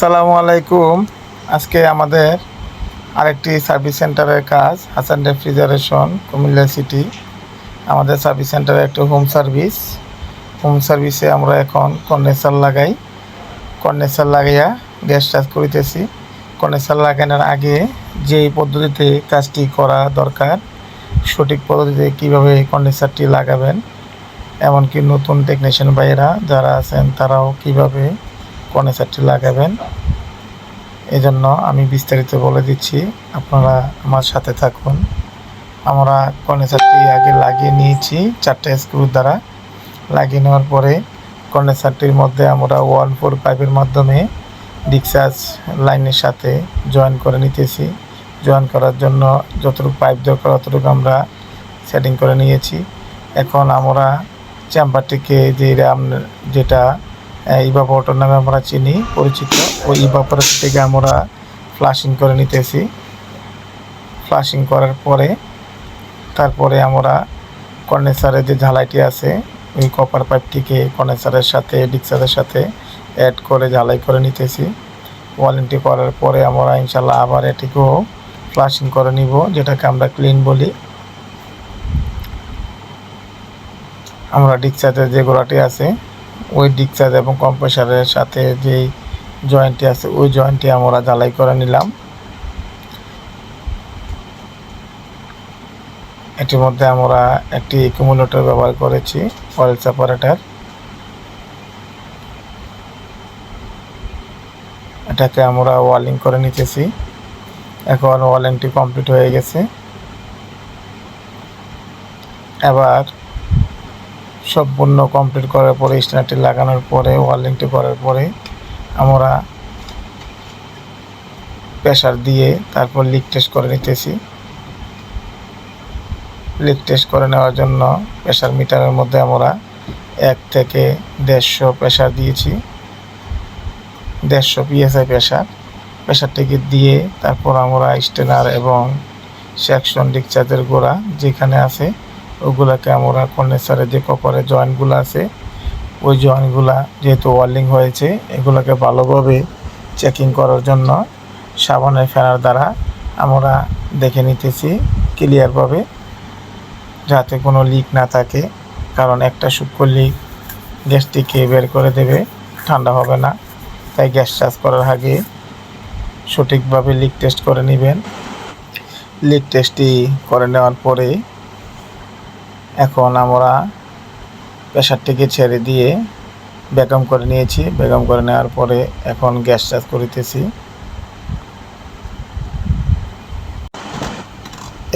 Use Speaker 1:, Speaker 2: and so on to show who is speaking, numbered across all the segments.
Speaker 1: আসসালামু আলাইকুম। আজকে আমাদের আরেকটি সার্ভিস সেন্টারের কাজ হাসান রেফ্রিজারেশন কুমিল্লা সিটি আমাদের সার্ভিস সেন্টারে একটি হোম সার্ভিস হোম সার্ভিসে আমরা এখন কন্ডেন্সার লাগাই। কন্ডেন্সার লাগাইয়া গ্যাস চার্জ করিতেছি। কন্ডেন্সার লাগানোর আগে যেই পদ্ধতিতে কাজটি করা দরকার, সঠিক পদ্ধতিতে কীভাবে কন্ডেন্সারটি লাগাবেন, এমনকি নতুন টেকনিশিয়ান ভাইয়েরা যারা আছেন, তারাও কীভাবে কন্ডেন্সারটি লাগাবেন। এই জন্য আমি বিস্তারিত বলে দিচ্ছি, আপনারা আমার সাথে থাকুন। আমরা কন্ডেন্সারটি আগে লাগিয়ে নিয়েছি, চারটে স্ক্রু দ্বারা। লাগিয়ে নেওয়ার পরে কন্ডেন্সারটির মধ্যে আমরা ওয়ান ফোর পাইপের মাধ্যমে ডিকচার্জ লাইনের সাথে জয়েন করে নিতেছি। জয়েন করার জন্য যতটুকু পাইপ দরকার ততটুকু আমরা সেটিং করে নিয়েছি। এখন আমরা চেম্বারটিকে যে রাম- যেটা ইভাপোরেটর নামে আমরা চিনি, পরিচিত। ওই ইভাপোরেটর থেকে আমরা ফ্লাশিং করে নিতেছি। ফ্লাশিং করার পরে, তারপরে আমরা কন্ডেন্সারের যে ঝালাইটি আছে, ওই কপার পাইপটিকে কন্ডেন্সারের সাথে ডিক্সারের সাথে অ্যাড করে ঝালাই করে নিতেছি। ওয়ারেন্টি করার পরে আমরা ইনশাল্লাহ আবার এটিকেও ফ্লাশিং করে নিব, যেটাকে আমরা ক্লিন বলি। আমরা ডিকচার্জের যে গোড়াটি আছে ওই ডিকচার্জ এবং কম্প্রেসারের সাথে যেই জয়েন্টটি আছে, ওই জয়েন্টটি আমরা ঝালাই করে নিলাম। এটির মধ্যে আমরা একটি একুমুলেটর ব্যবহার করেছি অয়েল সেপারেটার এটাকে আমরা ওয়ালিং করে নিতেছি। এখন ওয়ালিংটি কমপ্লিট হয়ে গেছে। এবার সম্পূর্ণ কমপ্লিট করার পরে, স্ট্যান্ডটি লাগানোর পরে ওয়ালিংটি করার পরে আমরা প্রেশার দিয়ে তারপর লিক টেস্ট করে নিতেছি। লিক টেস্ট করে নেওয়ার জন্য প্রেশার মিটারের মধ্যে আমরা এক থেকে দেড়শো প্রেশার দিয়েছি। দেড়শো পিএসআই প্রেশার প্রেশারটিকে দিয়ে তারপর আমরা স্টেনার এবং সেকশন ডিকচার্জের গোড়া যেখানে আছে ওগুলাকে আমরা কন্ডেন্সারের যে কপারের জয়েন্টগুলো আছে, ওই জয়েন্টগুলা যেহেতু ওয়ার্লিং হয়েছে, এগুলোকে ভালোভাবে চেকিং করার জন্য সাবানের ফেনার দ্বারা আমরা দেখে নিতেছি ক্লিয়ারভাবে যাতে কোনো লিক না থাকে, কারণ একটা সূক্ষ্ম লিক গ্যাসটিকে বের করে দেবে, ঠান্ডা হবে না। তাই গ্যাস চার্জ করার আগে সঠিকভাবে লিক টেস্ট করে নেবেন। লিক টেস্টটি করে নেওয়ার পরে এখন আমরা প্রেশারটিকে ছেড়ে দিয়ে বেগম করে নিয়েছি। বেগম করে নেওয়ার পরে এখন গ্যাস চার্জ করিতেছি।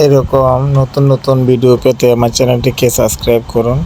Speaker 1: এরকম নতুন নতুন ভিডিও পেতে আমার চ্যানেলটিকে সাবস্ক্রাইব করুন।